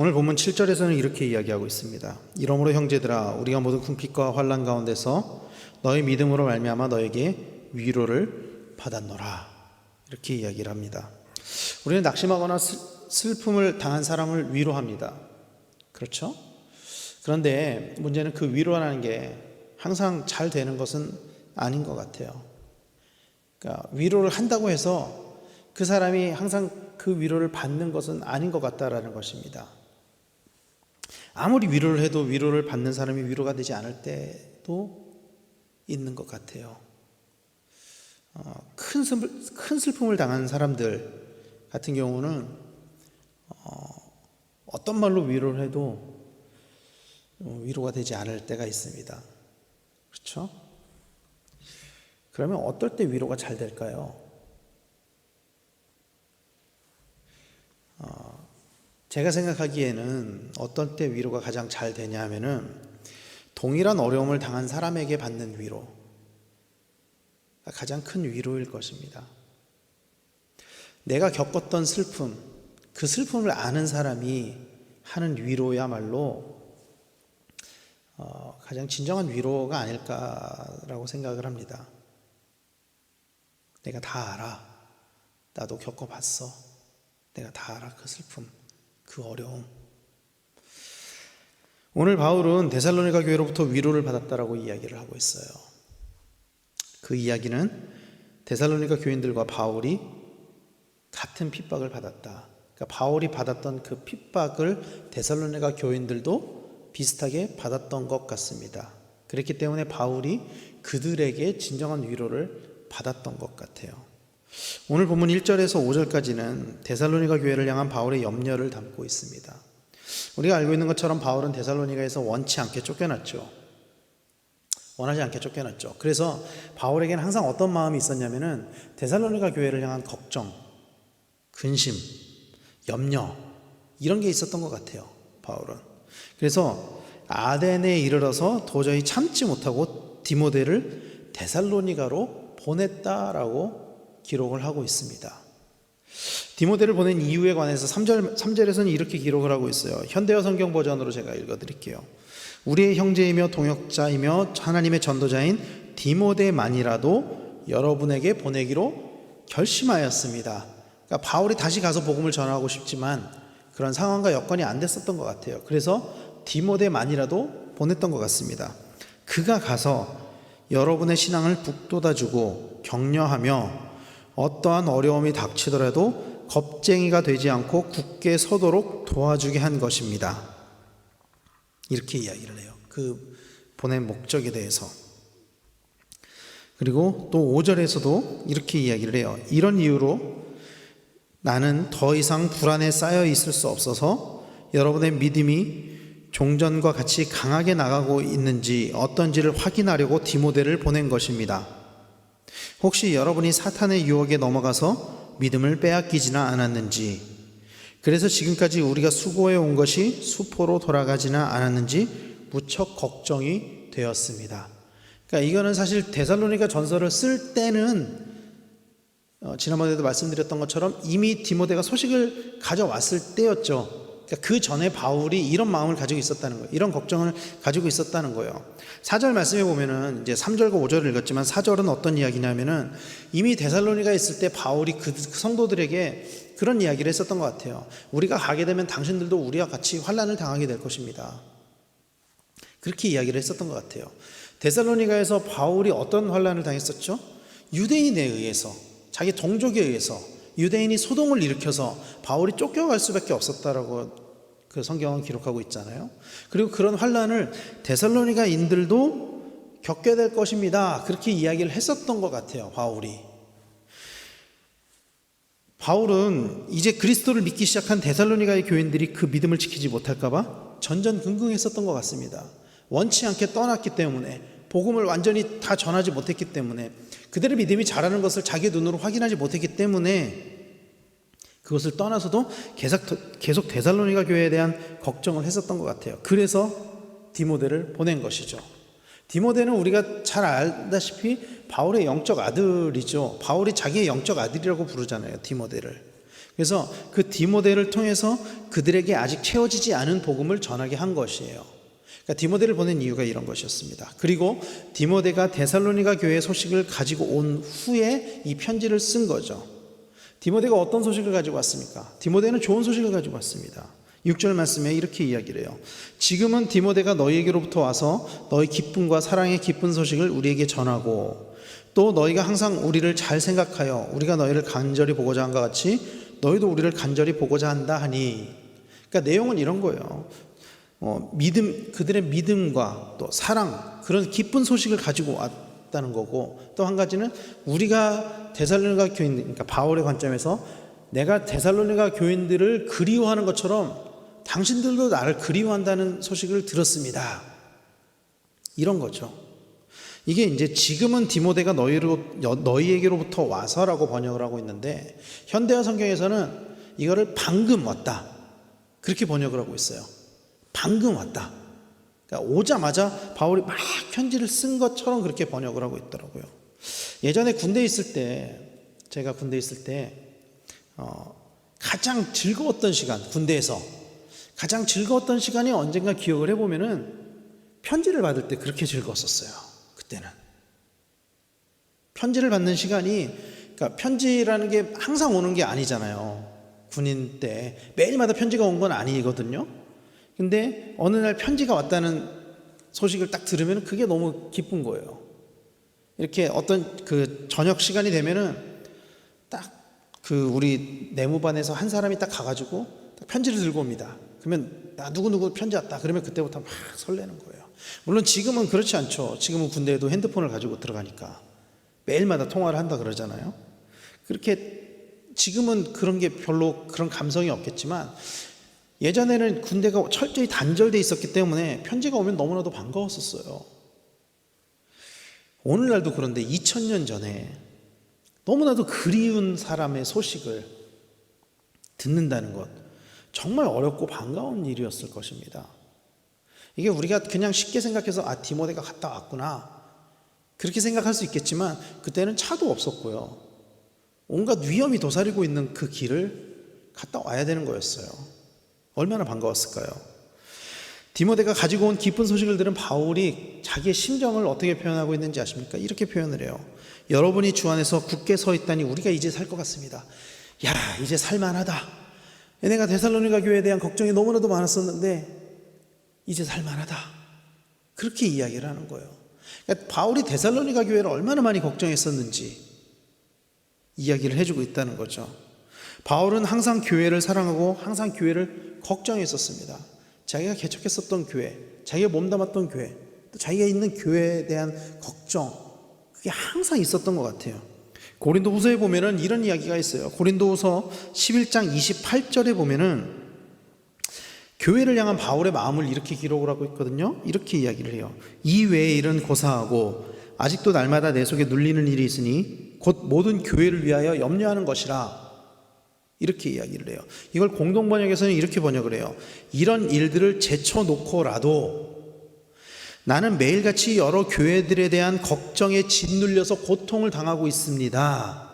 오늘 본문 7절에서는 이렇게 이야기하고 있습니다. 이러므로 형제들아 우리가 모든 궁핍과 환난 가운데서 너희 믿음으로 말미암아 너에게 위로를 받았노라. 이렇게 이야기를 합니다. 우리는 낙심하거나 슬- 슬픔을 당한 사람을 위로합니다. 그렇죠? 그런데 문제는 그 위로라는 게 항상 잘 되는 것은 아닌 것 같아요. 그러니까 위로를 한다고 해서 그 사람이 항상 그 위로를 받는 것은 아닌 것 같다라는 것입니다. 아무리 위로를 해도 위로를 받는 사람이 위로가 되지 않을 때도 있는 것 같아요. 어, 큰, 슬픔, 큰 슬픔을 당한 사람들 같은 경우는 어, 어떤 말로 위로를 해도 어, 위로가 되지 않을 때가 있습니다. 그렇죠? 그러면 어떨 때 위로가 잘 될까요? 제가 생각하기에는 어떤 때 위로가 가장 잘 되냐 하면은 동일한 어려움을 당한 사람에게 받는 위로. 가장 큰 위로일 것입니다. 내가 겪었던 슬픔, 그 슬픔을 아는 사람이 하는 위로야말로 어, 가장 진정한 위로가 아닐까라고 생각을 합니다. 내가 다 알아. 나도 겪어봤어. 내가 다 알아. 그 슬픔, 그 어려움. 오늘 바울은 데살로니가 교회로부터 위로를 받았다라고 이야기를 하고 있어요. 그 이야기는 데살로니가 교인들과 바울이 같은 핍박을 받았다. 그러니까 바울이 받았던 그 핍박을 데살로니가 교인들도 비슷하게 받았던 것 같습니다. 그렇기 때문에 바울이 그들에게 진정한 위로를 받았던 것 같아요. 오늘 본문 1절에서 5절까지는 데살로니가 교회를 향한 바울의 염려를 담고 있습니다. 우리가 알고 있는 것처럼 바울은 데살로니가에서 원치 않게 쫓겨났죠. 원하지 않게 쫓겨났죠. 그래서 바울에게는 항상 어떤 마음이 있었냐면은 데살로니가 교회를 향한 걱정, 근심, 염려 이런 게 있었던 것 같아요. 바울은. 그래서 아덴에 이르러서 도저히 참지 못하고 디모데를 데살로니가로 보냈다라고 기록을 하고 있습니다. 디모데를 보낸 이유에 관해서 3절, 3절에서는 이렇게 기록을 하고 있어요. 현대어 성경 버전으로 제가 읽어 드릴게요. 우리의 형제이며 동역자이며 하나님의 전도자인 디모데만이라도 여러분에게 보내기로 결심하였습니다. 그러니까 바울이 다시 가서 복음을 전하고 싶지만 그런 상황과 여건이 안 됐었던 것 같아요. 그래서 디모데만이라도 보냈던 것 같습니다. 그가 가서 여러분의 신앙을 북돋아주고 격려하며 어떠한 어려움이 닥치더라도 겁쟁이가 되지 않고 굳게 서도록 도와주게 한 것입니다. 이렇게 이야기를 해요. 그 보낸 목적에 대해서. 그리고 또 5절에서도 이렇게 이야기를 해요. 이런 이유로 나는 더 이상 불안에 쌓여 있을 수 없어서 여러분의 믿음이 종전과 같이 강하게 나가고 있는지 어떤지를 확인하려고 디모데를 보낸 것입니다. 혹시 여러분이 사탄의 유혹에 넘어가서 믿음을 빼앗기지는 않았는지, 그래서 지금까지 우리가 수고해 온 것이 수포로 돌아가지는 않았는지 무척 걱정이 되었습니다. 그러니까 이거는 사실 데살로니가 전서를 쓸 때는 어, 지난번에도 말씀드렸던 것처럼 이미 디모데가 소식을 가져왔을 때였죠. 그러니까 그 전에 바울이 이런 마음을 가지고 있었다는 거예요. 이런 걱정을 가지고 있었다는 거예요. 4절 말씀에 보면은 이제 3절과 5절을 읽었지만 4절은 어떤 이야기냐면은 이미 데살로니가 있을 때 바울이 그 성도들에게 그런 이야기를 했었던 것 같아요. 우리가 가게 되면 당신들도 우리와 같이 환란을 당하게 될 것입니다. 그렇게 이야기를 했었던 것 같아요. 데살로니가에서 바울이 어떤 환란을 당했었죠? 유대인에 의해서 자기 동족에 의해서 유대인이 소동을 일으켜서 바울이 쫓겨갈 수밖에 없었다라고 그 성경은 기록하고 있잖아요. 그리고 그런 환란을 데살로니가인들도 겪게 될 것입니다. 그렇게 이야기를 했었던 것 같아요. 바울이. 바울은 이제 그리스도를 믿기 시작한 데살로니가의 교인들이 그 믿음을 지키지 못할까봐 전전긍긍했었던 것 같습니다. 원치 않게 떠났기 때문에 복음을 완전히 다 전하지 못했기 때문에 그들의 믿음이 자라는 것을 자기 눈으로 확인하지 못했기 때문에 그것을 떠나서도 계속, 계속 데살로니가 교회에 대한 걱정을 했었던 것 같아요. 그래서 디모데를 보낸 것이죠. 디모데는 우리가 잘 알다시피 바울의 영적 아들이죠. 바울이 자기의 영적 아들이라고 부르잖아요. 디모데를. 그래서 그 디모데를 통해서 그들에게 아직 채워지지 않은 복음을 전하게 한 것이에요. 그러니까 디모데를 보낸 이유가 이런 것이었습니다. 그리고 디모데가 데살로니가 교회 소식을 가지고 온 후에 이 편지를 쓴 거죠. 디모데가 어떤 소식을 가지고 왔습니까? 디모데는 좋은 소식을 가지고 왔습니다. 6절 말씀에 이렇게 이야기를 해요. 지금은 디모데가 너희에게로부터 와서 너희 기쁨과 사랑의 기쁜 소식을 우리에게 전하고 또 너희가 항상 우리를 잘 생각하여 우리가 너희를 간절히 보고자 한것 같이 너희도 우리를 간절히 보고자 한다 하니 그러니까 내용은 이런 거예요. 어, 믿음 그들의 믿음과 또 사랑 그런 기쁜 소식을 가지고 왔 다는 거고 또 한 가지는 우리가 데살로니가 교인 그러니까 바울의 관점에서 내가 데살로니가 교인들을 그리워하는 것처럼 당신들도 나를 그리워한다는 소식을 들었습니다. 이런 거죠. 이게 이제 지금은 디모데가 너희로, 너희에게로부터 와서라고 번역을 하고 있는데 현대화 성경에서는 이거를 방금 왔다. 그렇게 번역을 하고 있어요. 방금 왔다. 그러니까 오자마자 바울이 막 편지를 쓴 것처럼 그렇게 번역을 하고 있더라고요. 예전에 군대에 있을 때, 제가 군대에 있을 때, 어, 가장 즐거웠던 시간, 군대에서 가장 즐거웠던 시간이 언젠가 기억을 해보면은 편지를 받을 때 그렇게 즐거웠었어요. 그때는. 편지를 받는 시간이, 그러니까 편지라는 게 항상 오는 게 아니잖아요. 군인 때. 매일마다 편지가 온 건 아니거든요. 근데 어느 날 편지가 왔다는 소식을 딱 들으면 그게 너무 기쁜 거예요. 이렇게 어떤 그 저녁 시간이 되면은 딱 그 우리 내무반에서 한 사람이 딱 가가지고 딱 편지를 들고 옵니다. 그러면 나 누구누구 편지 왔다. 그러면 그때부터 막 설레는 거예요. 물론 지금은 그렇지 않죠. 지금은 군대에도 핸드폰을 가지고 들어가니까 매일마다 통화를 한다 그러잖아요. 그렇게 지금은 그런 게 별로 그런 감성이 없겠지만 예전에는 군대가 철저히 단절돼 있었기 때문에 편지가 오면 너무나도 반가웠었어요. 오늘날도 그런데 2000년 전에 너무나도 그리운 사람의 소식을 듣는다는 것 정말 어렵고 반가운 일이었을 것입니다. 이게 우리가 그냥 쉽게 생각해서 아 디모데가 갔다 왔구나 그렇게 생각할 수 있겠지만 그때는 차도 없었고요. 온갖 위험이 도사리고 있는 그 길을 갔다 와야 되는 거였어요. 얼마나 반가웠을까요? 디모데가 가지고 온 기쁜 소식을 들은 바울이 자기의 심정을 어떻게 표현하고 있는지 아십니까? 이렇게 표현을 해요. 여러분이 주 안에서 굳게 서 있다니 우리가 이제 살 것 같습니다. 야, 이제 살만하다. 내가 데살로니가 교회에 대한 걱정이 너무나도 많았었는데 이제 살만하다. 그렇게 이야기를 하는 거예요. 그러니까 바울이 데살로니가 교회를 얼마나 많이 걱정했었는지 이야기를 해주고 있다는 거죠. 바울은 항상 교회를 사랑하고 항상 교회를 걱정했었습니다. 자기가 개척했었던 교회, 자기가 몸담았던 교회, 또 자기가 있는 교회에 대한 걱정, 그게 항상 있었던 것 같아요. 고린도 후서에 보면은 이런 이야기가 있어요. 고린도 후서 11장 28절에 보면은 교회를 향한 바울의 마음을 이렇게 기록을 하고 있거든요. 이렇게 이야기를 해요. 이 외의 일은 고사하고 아직도 날마다 내 속에 눌리는 일이 있으니 곧 모든 교회를 위하여 염려하는 것이라. 이렇게 이야기를 해요. 이걸 공동 번역에서는 이렇게 번역을 해요. 이런 일들을 제쳐놓고라도 나는 매일같이 여러 교회들에 대한 걱정에 짓눌려서 고통을 당하고 있습니다.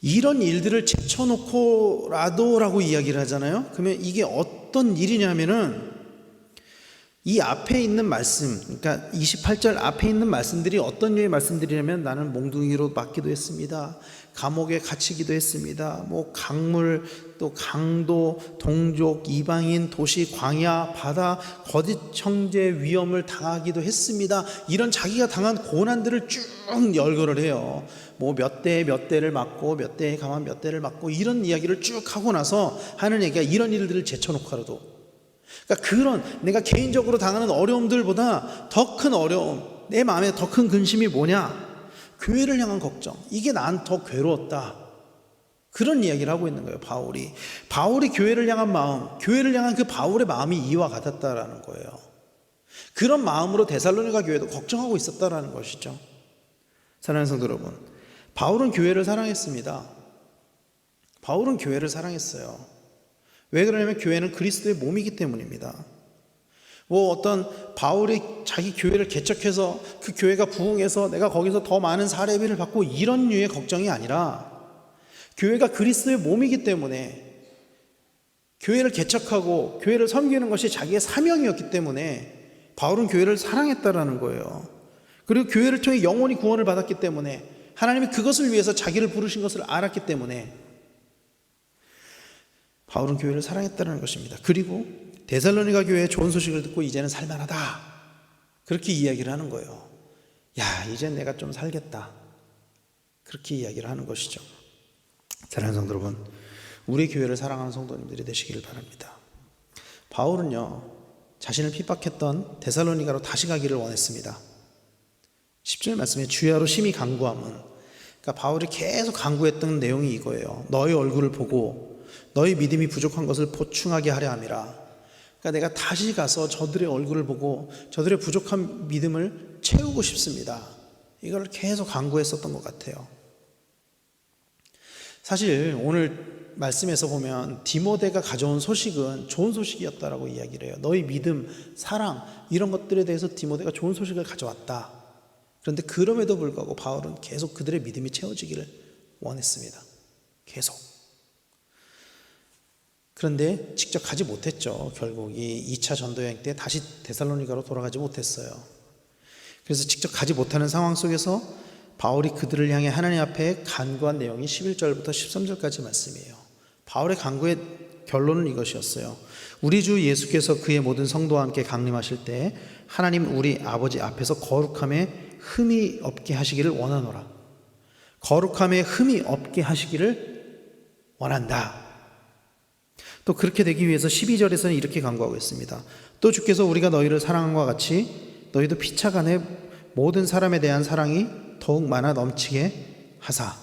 이런 일들을 제쳐놓고라도라고 이야기를 하잖아요. 그러면 이게 어떤 일이냐면은 이 앞에 있는 말씀, 그러니까 28절 앞에 있는 말씀들이 어떤 류의 말씀들이냐면 나는 몽둥이로 맞기도 했습니다. 감옥에 갇히기도 했습니다. 뭐 강물, 또 강도, 동족, 이방인, 도시, 광야, 바다, 거짓 형제 위험을 당하기도 했습니다. 이런 자기가 당한 고난들을 쭉 열거를 해요. 뭐 몇 대 몇 대를 맞고 몇 대에 가만 몇 대를 맞고 이런 이야기를 쭉 하고 나서 하는 얘기가 이런 일들을 제쳐놓고라도 그러니까 그런 내가 개인적으로 당하는 어려움들보다 더 큰 어려움, 내 마음에 더 큰 근심이 뭐냐? 교회를 향한 걱정. 이게 난 더 괴로웠다. 그런 이야기를 하고 있는 거예요, 바울이. 바울이 교회를 향한 마음, 교회를 향한 그 바울의 마음이 이와 같았다라는 거예요. 그런 마음으로 데살로니가 교회도 걱정하고 있었다라는 것이죠. 사랑하는 성도 여러분, 바울은 교회를 사랑했습니다. 바울은 교회를 사랑했어요. 왜 그러냐면 교회는 그리스도의 몸이기 때문입니다. 뭐 어떤 바울이 자기 교회를 개척해서 그 교회가 부흥해서 내가 거기서 더 많은 사례비를 받고 이런 류의 걱정이 아니라 교회가 그리스도의 몸이기 때문에 교회를 개척하고 교회를 섬기는 것이 자기의 사명이었기 때문에 바울은 교회를 사랑했다라는 거예요. 그리고 교회를 통해 영원히 구원을 받았기 때문에 하나님이 그것을 위해서 자기를 부르신 것을 알았기 때문에 바울은 교회를 사랑했다는 것입니다. 그리고 데살로니가 교회의 좋은 소식을 듣고 이제는 살만하다. 그렇게 이야기를 하는 거예요. 야, 이제 내가 좀 살겠다. 그렇게 이야기를 하는 것이죠. 사랑하는 성도 여러분, 우리 교회를 사랑하는 성도님들이 되시기를 바랍니다. 바울은요, 자신을 핍박했던 데살로니가로 다시 가기를 원했습니다. 10절 말씀에 주야로 심히 강구함은 그러니까 바울이 계속 강구했던 내용이 이거예요. 너의 얼굴을 보고 너의 믿음이 부족한 것을 보충하게 하려 함이라. 그러니까 내가 다시 가서 저들의 얼굴을 보고 저들의 부족한 믿음을 채우고 싶습니다. 이걸 계속 강구했었던 것 같아요. 사실 오늘 말씀에서 보면 디모데가 가져온 소식은 좋은 소식이었다라고 이야기를 해요. 너희 믿음, 사랑 이런 것들에 대해서 디모데가 좋은 소식을 가져왔다. 그런데 그럼에도 불구하고 바울은 계속 그들의 믿음이 채워지기를 원했습니다. 계속. 그런데 직접 가지 못했죠. 결국 이 2차 전도여행 때 다시 데살로니가로 돌아가지 못했어요. 그래서 직접 가지 못하는 상황 속에서 바울이 그들을 향해 하나님 앞에 간구한 내용이 11절부터 13절까지 말씀이에요. 바울의 간구의 결론은 이것이었어요. 우리 주 예수께서 그의 모든 성도와 함께 강림하실 때 하나님 우리 아버지 앞에서 거룩함에 흠이 없게 하시기를 원하노라. 거룩함에 흠이 없게 하시기를 원한다. 또 그렇게 되기 위해서 12절에서는 이렇게 강구하고 있습니다. 또 주께서 우리가 너희를 사랑한과 같이 너희도 피차 간에 모든 사람에 대한 사랑이 더욱 많아 넘치게 하사.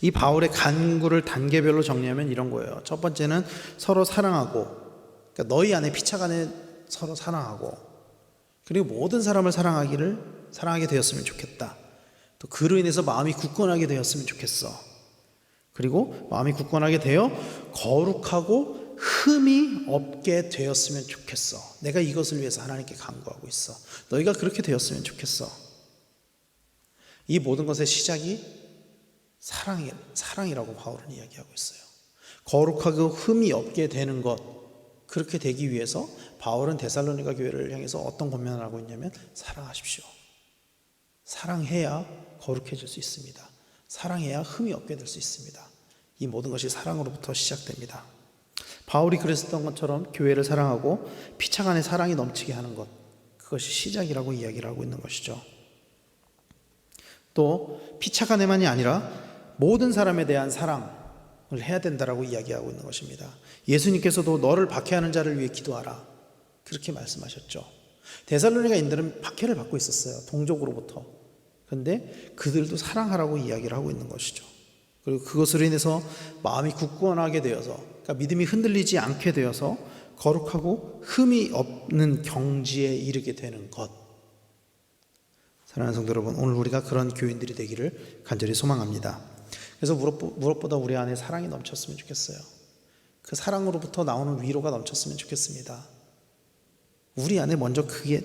이 바울의 간구를 단계별로 정리하면 이런 거예요. 첫 번째는 서로 사랑하고, 그러니까 너희 안에 피차 간에 서로 사랑하고, 그리고 모든 사람을 사랑하기를 사랑하게 되었으면 좋겠다. 또 그로 인해서 마음이 굳건하게 되었으면 좋겠어. 그리고 마음이 굳건하게 되어 거룩하고 흠이 없게 되었으면 좋겠어. 내가 이것을 위해서 하나님께 간구하고 있어. 너희가 그렇게 되었으면 좋겠어. 이 모든 것의 시작이 사랑이, 사랑이라고 바울은 이야기하고 있어요. 거룩하고 흠이 없게 되는 것, 그렇게 되기 위해서 바울은 데살로니가 교회를 향해서 어떤 권면을 하고 있냐면 사랑하십시오. 사랑해야 거룩해질 수 있습니다. 사랑해야 흠이 없게 될 수 있습니다. 이 모든 것이 사랑으로부터 시작됩니다. 바울이 그랬었던 것처럼 교회를 사랑하고 피차간의 사랑이 넘치게 하는 것, 그것이 시작이라고 이야기를 하고 있는 것이죠. 또 피차 간에만이 아니라 모든 사람에 대한 사랑을 해야 된다라고 이야기하고 있는 것입니다. 예수님께서도 너를 박해하는 자를 위해 기도하라. 그렇게 말씀하셨죠. 데살로니가 인들은 박해를 받고 있었어요. 동족으로부터. 그런데 그들도 사랑하라고 이야기를 하고 있는 것이죠. 그리고 그것으로 인해서 마음이 굳건하게 되어서 그러니까 믿음이 흔들리지 않게 되어서 거룩하고 흠이 없는 경지에 이르게 되는 것. 사랑하는 성도 여러분, 오늘 우리가 그런 교인들이 되기를 간절히 소망합니다. 그래서 무엇보다 우리 안에 사랑이 넘쳤으면 좋겠어요. 그 사랑으로부터 나오는 위로가 넘쳤으면 좋겠습니다. 우리 안에 먼저 그게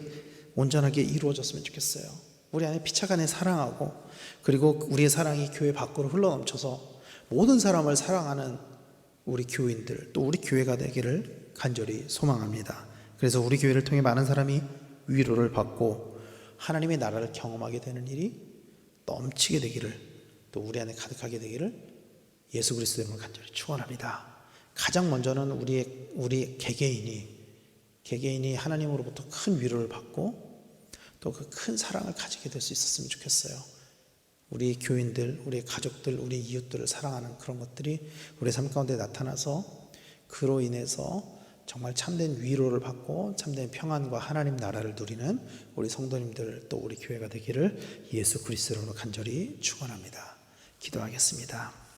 온전하게 이루어졌으면 좋겠어요. 우리 안에 피차간에 사랑하고 그리고 우리의 사랑이 교회 밖으로 흘러넘쳐서 모든 사람을 사랑하는 우리 교인들 또 우리 교회가 되기를 간절히 소망합니다. 그래서 우리 교회를 통해 많은 사람이 위로를 받고 하나님의 나라를 경험하게 되는 일이 넘치게 되기를 또 우리 안에 가득하게 되기를 예수 그리스도의 이름으로 간절히 축원합니다. 가장 먼저는 우리의 우리 개개인이 개개인이 하나님으로부터 큰 위로를 받고 또 그 큰 사랑을 가지게 될 수 있었으면 좋겠어요. 우리 교인들, 우리 가족들, 우리 이웃들을 사랑하는 그런 것들이 우리 삶 가운데 나타나서 그로 인해서 정말 참된 위로를 받고 참된 평안과 하나님 나라를 누리는 우리 성도님들 또 우리 교회가 되기를 예수 그리스도로 간절히 축원합니다. 기도하겠습니다.